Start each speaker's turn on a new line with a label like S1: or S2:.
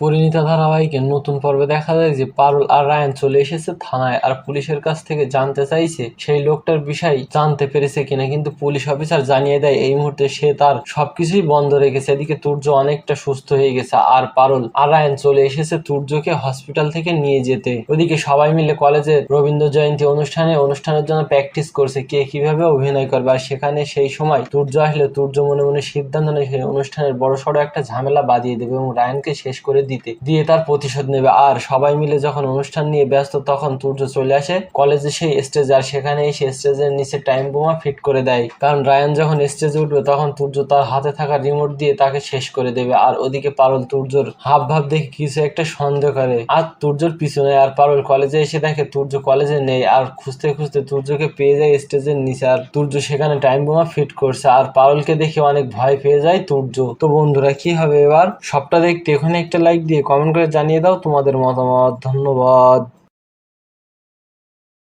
S1: পরিণীতা ধারাবাহিকের নতুন পর্বে দেখা যায় যে পারুল আর রায়ান চলে এসেছে থানায় আর পুলিশের কাছ থেকে জানতে চাইছে সেই লোকটার বিষয় জানতে পেরেছে কিনা, কিন্তু পুলিশ অফিসার জানিয়ে দেয় এই মুহূর্তে সে তার সবকিছুই বন্ধ রেখেছে। এদিকে তুর্য অনেকটা সুস্থ হয়ে গেছে আর পারুল আর রায়ান চলে এসেছে তুর্যকে হসপিটাল থেকে নিয়ে যেতে। ওদিকে সবাই মিলে কলেজে রবীন্দ্র জয়ন্তী অনুষ্ঠানে, অনুষ্ঠানের জন্য প্র্যাকটিস করছে কে কীভাবে অভিনয় করবে আর সেখানে সেই সময় তুর্য আসলে, তুর্য মনে মনে সিদ্ধান্ত নেয় অনুষ্ঠানের বড় সড়ো একটা ঝামেলা বাঁধিয়ে দেবে এবং রায়ানকে শেষ করে দিতে। দিয়ে তার প্রতিশোধ নেবে। আর সবাই মিলে যখন অনুষ্ঠান নিয়ে ব্যস্ত, তখন তুর্য চলে আসে কলেজে সেই স্টেজ। আর সেখানে এসে স্টেজের নিচে টাইম বোমা ফিট করে দেয়। কারণ রায়ান যখন স্টেজে উঠবে, তখন তুর্য তার হাতে থাকা রিমোট দিয়ে তাকে শেষ করে দেবে। আর ওদিকে পারল তুর্যর হাব ভাব দেখে কিছু একটা সন্দেহ করে। আর তুর্যর পিছনে আর পারল কলেজে এসে দেখে তুর্য কলেজে নেই। আর খুঁজতে খুঁজতে তুর্যকে পেয়ে যায় স্টেজের নিচে। আর তুর্য সেখানে টাইম বোমা ফিট করছে। আর পারলকে দেখে অনেক ভয় পেয়ে যায় তুর্য। তো বন্ধুরা, কি হবে এবার? সবটা দেখতে এখানে একটা লাইক দিয়ে কমেন্ট করে জানিয়ে দাও তোমাদের মতামত ধন্যবাদ।